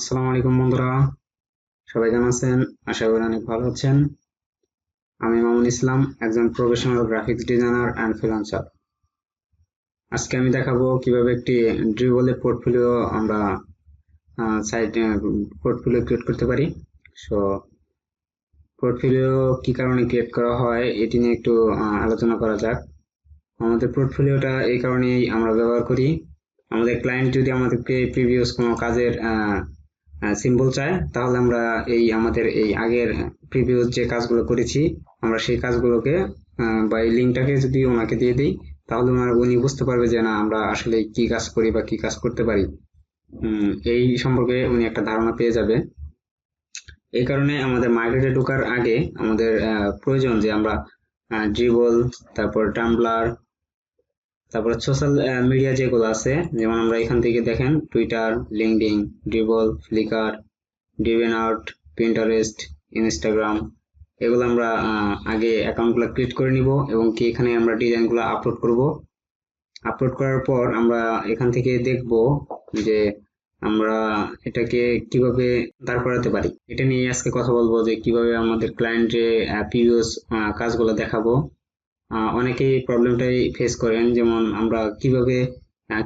আসসালামু আলাইকুম বন্ধুরা। সবাই কেমন আছেন? আশা করি অনেক ভালো আছেন। আমি মামুন ইসলাম, একজন professional graphics designer and freelancer আজকে আমি দেখাবো কীভাবে একটি ড্রিবলে পোর্টফোলিও আমরা সাইট পোর্টফোলিও ক্রিয়েট করতে পারি। সো পোর্টফোলিও কি কারণে ক্রিয়েট করা হয়, এটি নিয়ে একটু আলোচনা করা যাক। আমাদের পোর্টফোলিওটা এই কারণেই আমরা ব্যবহার করি। আমাদের ক্লায়েন্ট যদি আমাদেরকে প্রিভিয়াস কোনো কাজের সিম্বল চায়, তাহলে আমরা এই আমাদের এই আগের প্রিভিয়াস যে কাজগুলো করেছি, আমরা সেই কাজগুলোকে বা এই লিঙ্কটাকে যদি ওনাকে দিয়ে দিই, তাহলে ওনার, উনি বুঝতে পারবে যে না, আমরা আসলে কি কাজ করি বা কি কাজ করতে পারি। এই সম্পর্কে উনি একটা ধারণা পেয়ে যাবে। এই কারণে আমাদের মার্কেটে ঢোকার আগে আমাদের প্রয়োজন যে আমরা ড্রিবল তারপর টাম্বলার তারপর সোশ্যাল মিডিয়া যেগুলো আছে, যেমন আমরা এখান থেকে দেখেন Twitter LinkedIn Dribbble Flickr DeviantArt Pinterest Instagram এগুলো আমরা আগে অ্যাকাউন্টগুলো ক্রিয়েট করে নিব এবং কি এখানে আমরা ডিজাইনগুলো আপলোড করব। আপলোড করার পর আমরা এখান থেকে দেখব যে আমরা এটাকে কীভাবে দাঁড় করাতে পারি। এটা নিয়ে আজকে কথা বলব যে কীভাবে আমাদের ক্লায়েন্টে প্রিভিয়াস কাজগুলো দেখাবো। অনেকেই প্রবলেমটাই ফেস করেন, যেমন আমরা কীভাবে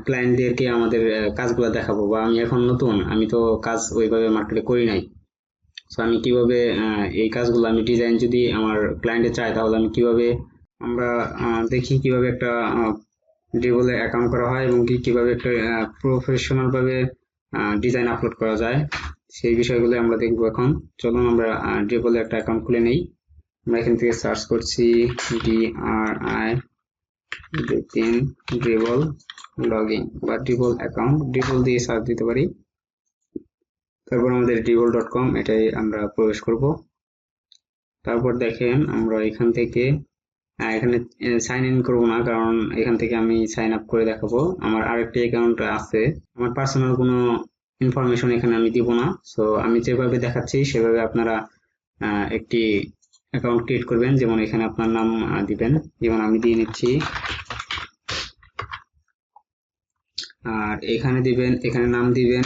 ক্লায়েন্টদেরকে আমাদের কাজগুলো দেখাবো, বা আমি এখন নতুন, আমি তো কাজ ওইভাবে মার্কেটে করি নাই। তো আমি কীভাবে এই কাজগুলো, আমি ডিজাইন যদি আমার ক্লায়েন্টে চাই তাহলে আমি কীভাবে আমরা দেখি কীভাবে একটা ড্রিবলে অ্যাকাউন্ট করা হয় এবং কি, কীভাবে একটা প্রফেশনাল ভাবে ডিজাইন আপলোড করা যায়, সেই বিষয়গুলো আমরা দেখব এখন। চলুন আমরা ড্রিবলে একটা অ্যাকাউন্ট খুলে নেই। আমরা এখান থেকে সার্চ করছি ডি আর আই তিন ড্রিবল লগইন বা ড্রিবল অ্যাকাউন্ট ড্রিবল দিয়ে সার্চ দিতে পারি। তারপর আমাদের ড্রিবল ডট কম এটাই আমরা প্রবেশ করব। তারপর দেখেন আমরা এখান থেকে এখানে সাইন ইন করব না, কারণ এখান থেকে আমি সাইন আপ করে দেখাবো। আমার আরেকটি অ্যাকাউন্ট আছে। আমার পার্সোনাল কোনো ইনফরমেশন এখানে আমি দিব না। সো আমি যেভাবে দেখাচ্ছি, সেভাবে আপনারা একটি অ্যাকাউন্ট ক্রিয়েট করবেন, যেমন এখানে আপনার নাম দিবেন। যেমন আমি দিয়ে নিচ্ছি। আর এখানে দিবেন, এখানে নাম দিবেন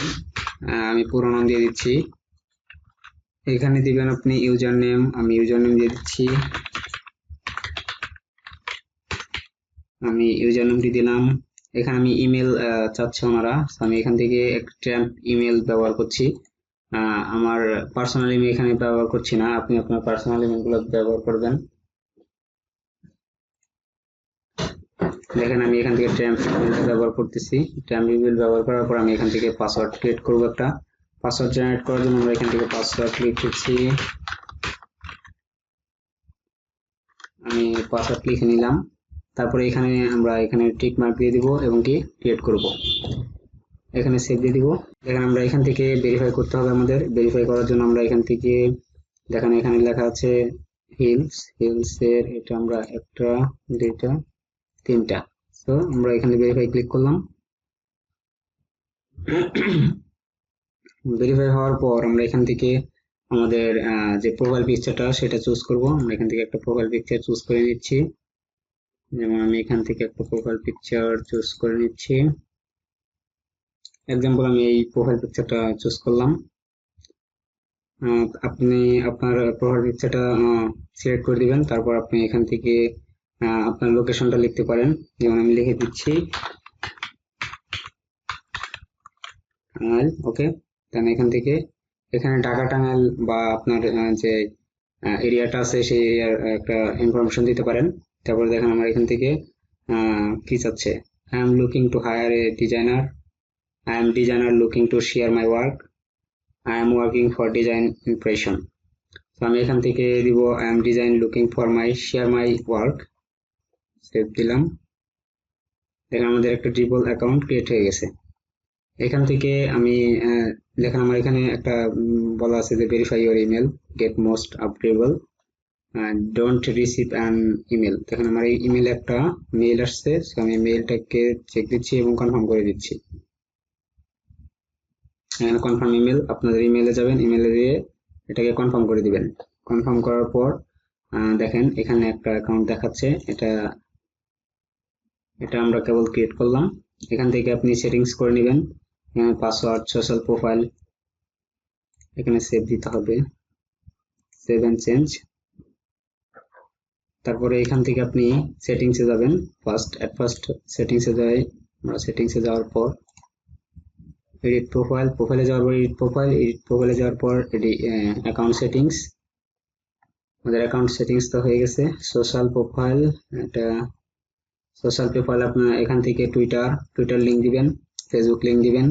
আমি পুরো নাম দিয়ে দিচ্ছি। এখানে দিবেন আপনি ইউজার নেম আমি ইউজার নেম দিয়ে দিচ্ছি। আমি ইউজার নেমটি দিলাম। এখানে আমি ইমেল চাচ্ছে ওনারা। আমি এখান থেকে একটা ইমেল ব্যবহার করছি। আমার পার্সোনাল ইমেল এখানে ব্যবহার করছি না। আপনি আপনার পার্সোনালগুলো ব্যবহার করবেন। দেখেন, আমি এখান থেকে ট্যাম্প ব্যবহার করতেছি। ট্যাম্প ইমেল ব্যবহার করার পর আমি এখান থেকে পাসওয়ার্ড ক্রিয়েট করব একটা। পাসওয়ার্ড জেনারেট করার জন্য আমরা এখান থেকে পাসওয়ার্ড লিখেছি আমি পাসওয়ার্ড লিখে নিলাম। তারপরে এখানে আমরা এখানে টিক মার্ক দিয়ে দিব এবং কি ক্রিয়েট করব। এখানে সেভ দিয়ে দিব। দেখেন আমরা এখান থেকে ভেরিফাই করতে হবে আমাদের। ভেরিফাই করার জন্য আমরা এখান থেকে, দেখেন এখানে লেখা আছে হিলস হিলস এর এটা আমরা একটা, দুইটা, তিনটা। তো আমরা এখানে ভেরিফাই ক্লিক করলাম। ভেরিফাই হওয়ার পর আমরা এখান থেকে আমাদের যে প্রোফাইল পিকচারটা সেটা চুজ করব। আমরা এখান থেকে একটা প্রোফাইল পিকচার চুজ করে নিচ্ছি। যেমন আমি এখান থেকে একটা প্রোফাইল পিকচার চুজ করে নিচ্ছি। এক্সাম্পল আমি এই প্রোফাইল পিকচারটা চুজ করলাম। আপনি আপনার প্রোফাইল পিকচারটা সিলেক্ট করে দিবেন, তারপর আপনি এখান থেকে আপনার লোকেশনটা লিখতে পারেন। যেমন আমি লিখে দিচ্ছি। ওকে দেন এখান থেকে, এখানে ঢাকা টাঙ্গাইল বা আপনার যে এরিয়াটা আছে, সেই এরিয়ার একটা ইনফরমেশন দিতে পারেন। তারপরে দেখেন আমার এখান থেকে কি চাচ্ছে। I am looking to hire a designer I am designer looking to share my work I am working for design impression তো আমি এখান থেকে দিব I am design looking for my share my work save দিলাম। দেখেন আমাদের একটা dribble account create হয়ে গেছে। এখান থেকে আমি দেখেন আমার এখানে একটা বলা আছে যে verify your email get most updatable don't receive an email দেখেন আমার এই ইমেল একটা মেইল আসছে আমি মেইলটাকে চেক দিচ্ছি এবং কনফার্ম করে দিচ্ছি। এখানে কনফার্ম ইমেল, আপনাদের ইমেলে যাবেন, ইমেলে দিয়ে এটাকে কনফার্ম করে দিবেন। কনফার্ম করার পর দেখেন এখানে একটা অ্যাকাউন্ট দেখাচ্ছে, এটা এটা আমরা কেবল ক্রিয়েট করলাম। এখান থেকে আপনি সেটিংস করে নেবেন এখানে পাসওয়ার্ড, সোশ্যাল প্রোফাইল, এখানে সেভ দিতে হবে। সেভ এন্ড চেঞ্জ তারপরে এখান থেকে আপনি সেটিংসে যাবেন। ফার্স্ট অ্যাট ফার্স্ট সেটিংসে যাই, আমরা সেটিংসে যাওয়ার পর এডিট প্রোফাইল প্রোফাইলে যাওয়ার পর এডিট প্রোফাইল এডিট প্রোফাইলে যাওয়ার পর অ্যাকাউন্ট সেটিংস আমাদের অ্যাকাউন্ট সেটিংস তো হয়ে গেছে। সোশ্যাল প্রোফাইল এটা সোশ্যাল প্রোফাইল আপনার এখান থেকে টুইটার টুইটার লিঙ্ক দিবেন ফেসবুক লিঙ্ক দিবেন।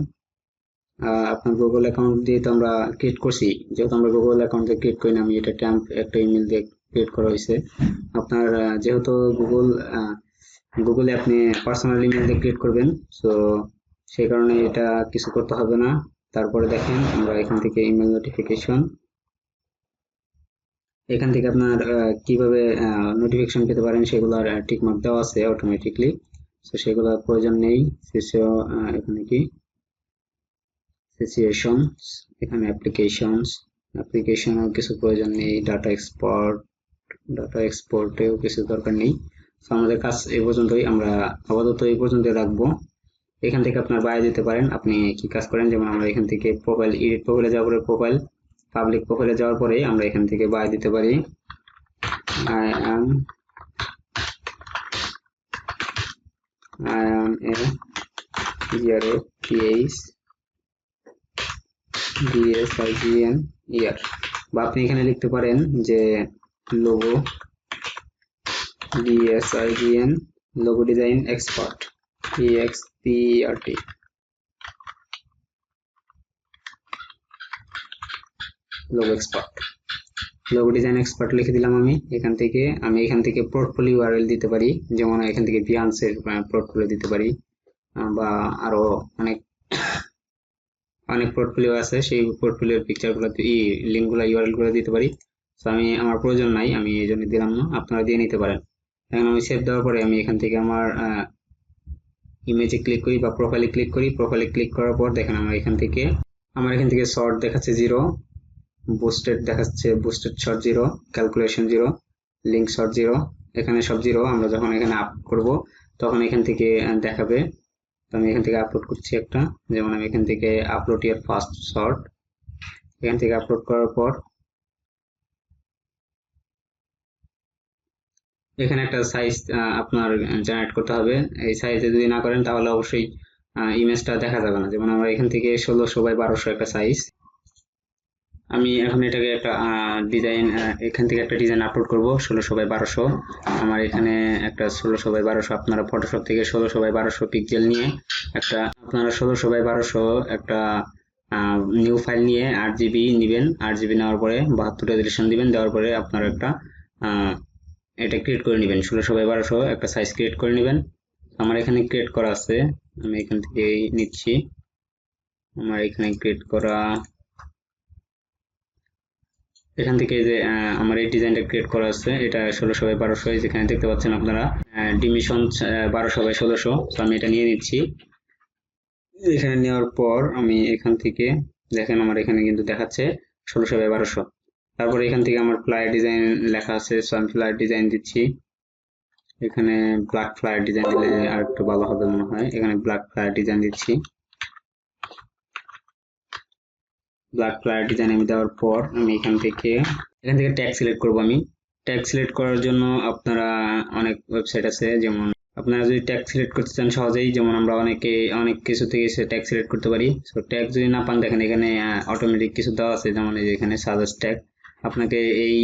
আপনার গুগল অ্যাকাউন্ট দিয়ে তো আমরা ক্রিয়েট করছি। যেহেতু আমরা গুগল অ্যাকাউন্ট ক্রিয়েট করি না, আমি এটা ট্যাম্প একটা ইমেল দিয়ে ক্রিয়েট করা হয়েছে। আপনার যেহেতু গুগল গুগলে আপনি পার্সোনাল ইমেল দিয়ে ক্রিয়েট করবেন সো সেই কারণে এটা কিছু করতে হবে না। তারপরে দেখেন আমরা এখান থেকে ইমেল নোটিফিকেশন এখান থেকে আপনার কীভাবে নোটিফিকেশন পেতে পারেন সেগুলোর টিকমার্ক দেওয়া আছে অটোমেটিকলি তো সেগুলোর প্রয়োজন নেই। সিসিও এখানে কি? সিচুয়েশনস এখানে অ্যাপ্লিকেশনস অ্যাপ্লিকেশনের কিছু প্রয়োজন নেই। ডাটা এক্সপোর্ট ডাটা এক্সপোর্টেও কিছু দরকার নেই। তো আমাদের কাজ এই পর্যন্তই। আমরা আপাতত এই পর্যন্ত রাখব। এখান থেকে আপনার বাইরে দিতে পারেন। আপনি কি কাজ করেন? যেমন আমরা এখান থেকে প্রোফাইল এডিট প্রোফাইলে যাওয়ার পরে প্রোফাইল পাবলিক প্রোফাইলে যাওয়ার পরে আমরা এখান থেকে বাইরে দিতে পারি। I am I am a zero PH DSIGN year বা আপনি এখানে লিখতে পারেন যে logo DSIGN logo design expert EXPRT logo expert logo design expert লিখে দিলাম আমি। এখান থেকে আমি এখান থেকে পোর্টফোলিও ইউআরএল দিতে পারি। যেমন এখান থেকে বিয়ান্সের পোর্টফোলিও দিতে পারি। বা আরও অনেক অনেক পোর্টফোলিও আছে। সেই পোর্টফোলিওর পিকচারগুলো লিঙ্কগুলো ইউআরএলগুলো দিতে পারি। তো আমি, আমার প্রয়োজন নাই। আমি এই জন্য দিলাম না। আপনারা দিয়ে নিতে পারেন। এখন আমি সেভ দেওয়ার পরে আমি এখান থেকে আমার ইমেজে ক্লিক করি বা প্রোফাইলে ক্লিক করি প্রোফাইলে ক্লিক করার পর দেখেন আমার এখান থেকে, আমার এখান থেকে শর্ট দেখাচ্ছে জিরো বুস্টেড দেখাচ্ছে boosted short zero calculation zero link short zero এখানে সব জিরো আমরা যখন এখানে আপ করব, তখন এখান থেকে দেখাবে। তো আমি এখান থেকে আপলোড করছি একটা, যেমন আমি এখান থেকে আপলোড ইয়ার ফার্স্ট শর্ট এখান থেকে আপলোড করার পর এখানে একটা সাইজ আপনার জেনারেট করতে হবে। এই সাইজে যদি না করেন, তাহলে অবশ্যই ইমেজটা দেখা যাবে না। যেমন আমরা এখান থেকে ষোলোশো বাই বারোশো একটা সাইজ আমি এখন এটাকে একটা ডিজাইন এখান থেকে একটা ডিজাইন আপলোড করব, ষোলোশো বাই বারোশো। আমার এখানে একটা ষোলোশো বাই বারোশো, আপনারা ফটোশপ থেকে ষোলোশো বাই বারোশো পিক্সেল নিয়ে একটা, আপনারা ষোলোশো বাই বারোশো একটা নিউ ফাইল নিয়ে আট জিবি নেবেন। আট জিবি নেওয়ার পরে বাহাত্তর রেজলিউশন দিবেন। দেওয়ার পরে আপনার একটা এটা ক্রিয়েট করে নেবেন। ষোলোশো বাই বারোশো, একটা সাইজ ক্রিয়েট করে নেবেন। আমার এখানে ক্রিয়েট করা আছে। আমি এখান থেকে নিচ্ছি। আমার এখানে ক্রিয়েট করা এখান থেকে যে আমার এই ডিজাইনটা ক্রিয়েট করা আছে, এটা ষোলোশো বাই বারোশো যেখানে দেখতে পাচ্ছেন আপনারা ডিমিশন বারোশো বাই ষোলোশো। তো আমি এটা নিয়ে নিচ্ছি। এখানে নেওয়ার পর আমি এখান থেকে, দেখেন আমার এখানে কিন্তু দেখাচ্ছে ষোলোশো বাই বারোশো। তারপর এখান থেকে আমার ফ্লায়ার ডিজাইন লেখা আছে সো আমি ফ্লায়ার ডিজাইন দিচ্ছি। এখানে ব্ল্যাক ফ্লায়ার ডিজাইন দিলে আর একটু ভালো হবে মনে হয়। এখানে ব্ল্যাক ফ্লায়ার ডিজাইন দিচ্ছি। ব্ল্যাক ফ্লায়ার ডিজাইন আমি দেওয়ার পর আমি এখান থেকে এখান থেকে ট্যাগ সিলেক্ট করব আমি। ট্যাগ সিলেক্ট করার জন্য আপনারা অনেক ওয়েবসাইট আছে, যেমন আপনারা যদি ট্যাগ সিলেক্ট করতে চান সহজেই, যেমন আমরা অনেকে, অনেক কিছু থেকে সে ট্যাগ সিলেক্ট করতে পারি। সো ট্যাগ যদি না পান, দেখেন এখানে অটোমেটিক কিছু দেওয়া আছে, যেমন এই যে এখানে সাজেস্ট ট্যাগ আপনাকে এই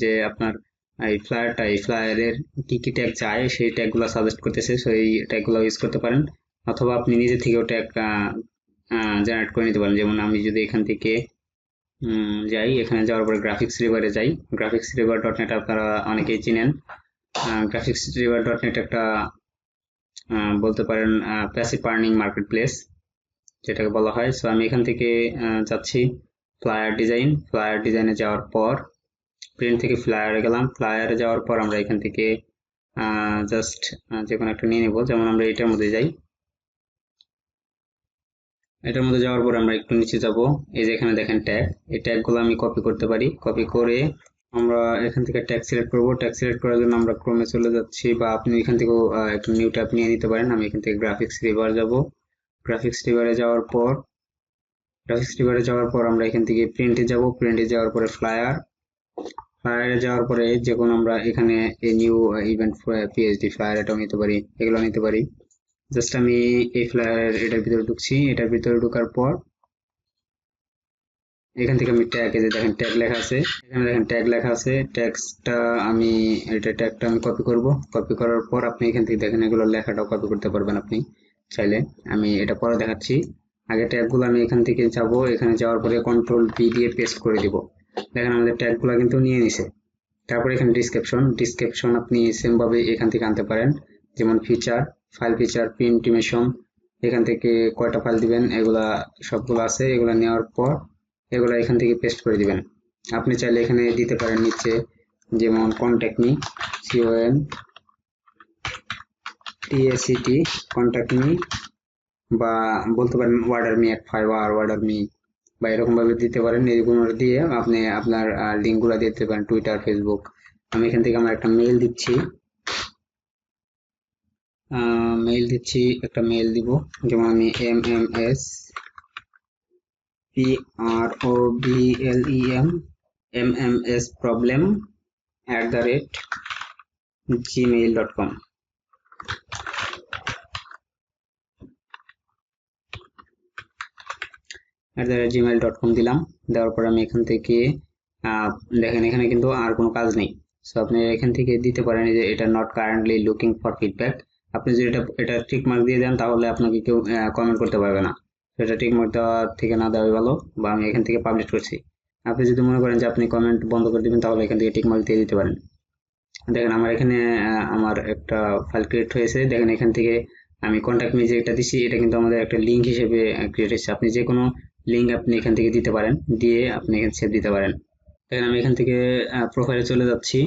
যে আপনার, এই ফ্লায়ারটা এই ফ্লায়ারের কী কী ট্যাগ চায় সেই ট্যাগগুলো সাজেস্ট করতেছে সো এই ইউজ করতে পারেন। অথবা আপনি নিজে থেকেও ট্যাগ জেনারেট করে নিতে পারেন। যেমন আমি যদি এখান থেকে যাই, এখানে যাওয়ার পরে গ্রাফিক্স রিভারে যাই। গ্রাফিক্স রিভার ডট নেট আপনারা অনেকেই চিনেন। গ্রাফিক্স রিভার ডট নেট একটা বলতে পারেন প্যাসিভ আর্নিং মার্কেট প্লেস যেটাকে বলা হয়। সো আমি এখান থেকে যাচ্ছি। ফ্লায়ার ডিজাইন ফ্লায়ার ডিজাইনে যাওয়ার পর প্রিন্ট থেকে ফ্লায়ারে গেলাম। ফ্লায়ারে যাওয়ার পর আমরা এখান থেকে জাস্ট যে কোনো একটা নিয়ে নেব। যেমন আমরা এটার মধ্যে যাই। এটার মধ্যে যাওয়ার পর আমরা একটু নিচে যাব। এই যে এখানে দেখেন ট্যাগ এই ট্যাগগুলো আমি কপি করতে পারি। কপি করে আমরা এখান থেকে ট্যাগ সিলেক্ট করব। ট্যাগ সিলেক্ট করার জন্য আমরা ক্রমে চলে যাচ্ছি বা আপনি এখান থেকেও একটা নিউ ট্যাব নিয়ে নিতে পারেন। আমি এখান থেকে গ্রাফিক্স রিভার যাব। গ্রাফিক্স রিভারে যাওয়ার পর গ্রাফিক্স রিভারে যাওয়ার পর আমরা এখান থেকে প্রিন্টে যাব। প্রিন্টে যাওয়ার পরে ফ্লায়ার ফ্লায়ারে যাওয়ার পরে যে কোনো আমরা এখানে এই নিউ ইভেন্ট পিএইচডি ফ্লায়ার এটাও নিতে পারি, এগুলো নিতে পারি। জাস্ট আমি এই ফ্লায়ারের এটার ভিতরে ঢুকছি। এটার ভিতরে ঢোকার পর এখান থেকে আমি ট্যাগ এই যে দেখেন ট্যাগ লেখা আছে। এখানে দেখেন ট্যাগ লেখা আছে। ট্যাগসটা আমি, এটা ট্যাগটা আমি কপি করব। কপি করার পর আপনি এখান থেকে দেখেন এগুলো লেখাটাও কপি করতে পারবেন আপনি চাইলে। আমি এটা পরে দেখাচ্ছি। আগে ট্যাগগুলো আমি এখান থেকে যাব, এখানে যাওয়ার পরে কন্ট্রোল পি দিয়ে পেস্ট করে দিব। দেখেন আমাদের ট্যাগগুলো কিন্তু নিয়ে নিছে। তারপর এখানে ডিসক্রিপশন ডিসক্রিপশন আপনি সেম ভাবে এখান থেকে আনতে পারেন। যেমন ফিচার ফাইল ফিচার প্রিন্টিমেশন এখান থেকে কয়টা ফাইল দিবেন, এগুলা সবগুলো আছে, এগুলা নেওয়ার পর এগুলো এখান থেকে পেস্ট করে দিবেন। আপনি চাইলে এখানে দিতে পারেন নিচে, যেমন contact me CON TACT contact me বা বলতে পারেন ওয়ার্ডার মি এক ফাইবার ওয়ার্ডার মি বা এরকম ভাবে দিতে পারেন। এরকম দিয়ে আপনি আপনার লিঙ্কগুলো দিতে পারেন টুইটার ফেসবুক আমি এখান থেকে আমার একটা মেইল দিচ্ছি। মেইল দিচ্ছি, একটা মেইল দিব। যেমন আমি M M S P R O B L E M M M S problem at the rate Gmail dot com at the rate Gmail dot com দিলাম। দেওয়ার পর আমি এখান থেকে দেখেন এখানে কিন্তু আর কোনো কাজ নেই। সো আপনি এখান থেকে দিতে পারেন যে এটা not currently looking for feedback আপনি যদি এটা এটা টিক মার্ক দিয়ে দেন, তাহলে আপনাকে কেউ কমেন্ট করতে পারবে না। সেটা টিক মার্ক দেওয়া থেকে না দেওয়াই ভালো বা আমি এখান থেকে পাবলিশ করছি। আপনি যদি মনে করেন যে আপনি কমেন্ট বন্ধ করে দেবেন, তাহলে এখান থেকে টিক মার্ক দিয়ে দিতে পারেন। দেখেন আমার এখানে আমার একটা ফাইল ক্রিয়েট হয়েছে। দেখেন এখান থেকে আমি কন্ট্যাক্ট মি যে এটা দিচ্ছি এটা কিন্তু আমাদের একটা লিঙ্ক হিসেবে ক্রিয়েট হয়েছে। আপনি যে কোনো লিঙ্ক আপনি এখান থেকে দিতে পারেন, দিয়ে আপনি এখানে সেভ দিতে পারেন। দেখেন আমি এখান থেকে প্রোফাইলে চলে যাচ্ছি।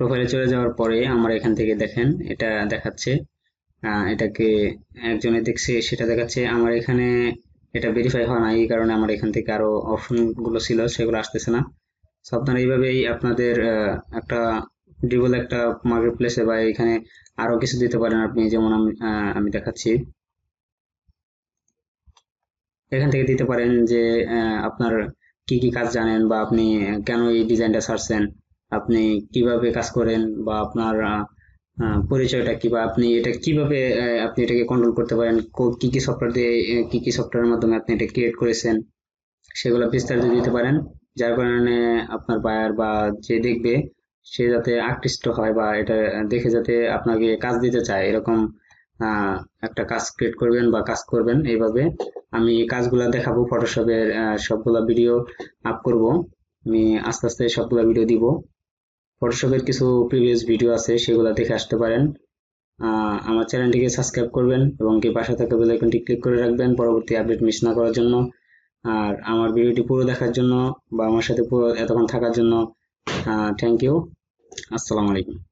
প্রোফাইলে চলে যাওয়ার পরে আমার এখান থেকে দেখেন, এটা দেখাচ্ছে। এটাকে একজনে দেখছে, সেটা দেখাচ্ছে। আমার এখানে এটা ভেরিফাই হয় না এই কারণে আমার এখান থেকে আরও অপশনগুলো ছিল, সেগুলো আসতেছে না। সো আপনারা এইভাবেই আপনাদের একটা ডিবল একটা মার্কেট প্লেসে বা এখানে আরও কিছু দিতে পারেন আপনি। যেমন আমি আমি দেখাচ্ছি। এখান থেকে দিতে পারেন যে আপনার কি কি কাজ জানেন বা আপনি কেন এই ডিজাইনটা ছাড়ছেন আপনি কীভাবে কাজ করেন বা আপনার পরিচয়টা কি বা আপনি এটা কীভাবে আপনি এটাকে কন্ট্রোল করতে পারেন, কি কি সফটওয়্যার দিয়ে কি কি সফটওয়্যারের মাধ্যমে আপনি এটা ক্রিয়েট করেছেন, সেগুলো বিস্তারিত দিতে পারেন। যার কারণে আপনার বায়ার বা যে দেখবে, সে যাতে আকৃষ্ট হয় বা এটা দেখে যাতে আপনাকে কাজ দিতে চায়, এরকম একটা কাজ ক্রিয়েট করবেন বা কাজ করবেন। এইভাবে আমি কাজগুলো দেখাবো ফটোশপের সবগুলা ভিডিও আপ করব। আমি আস্তে আস্তে সবগুলা ভিডিও দিব। ফটোশপের কিছু প্রিভিয়াস ভিডিও আছে, সেগুলো দেখে আসতে পারেন। আমার চ্যানেলটিকে সাবস্ক্রাইব করবেন এবং কি পাশে থাকা বেল আইকনটি ক্লিক করে রাখবেন পরবর্তী আপডেট মিস না করার জন্য। আর আমার ভিডিওটি পুরো দেখার জন্য বা আমার সাথে পুরো এতক্ষণ থাকার জন্য থ্যাংক ইউ আসসালামু আলাইকুম।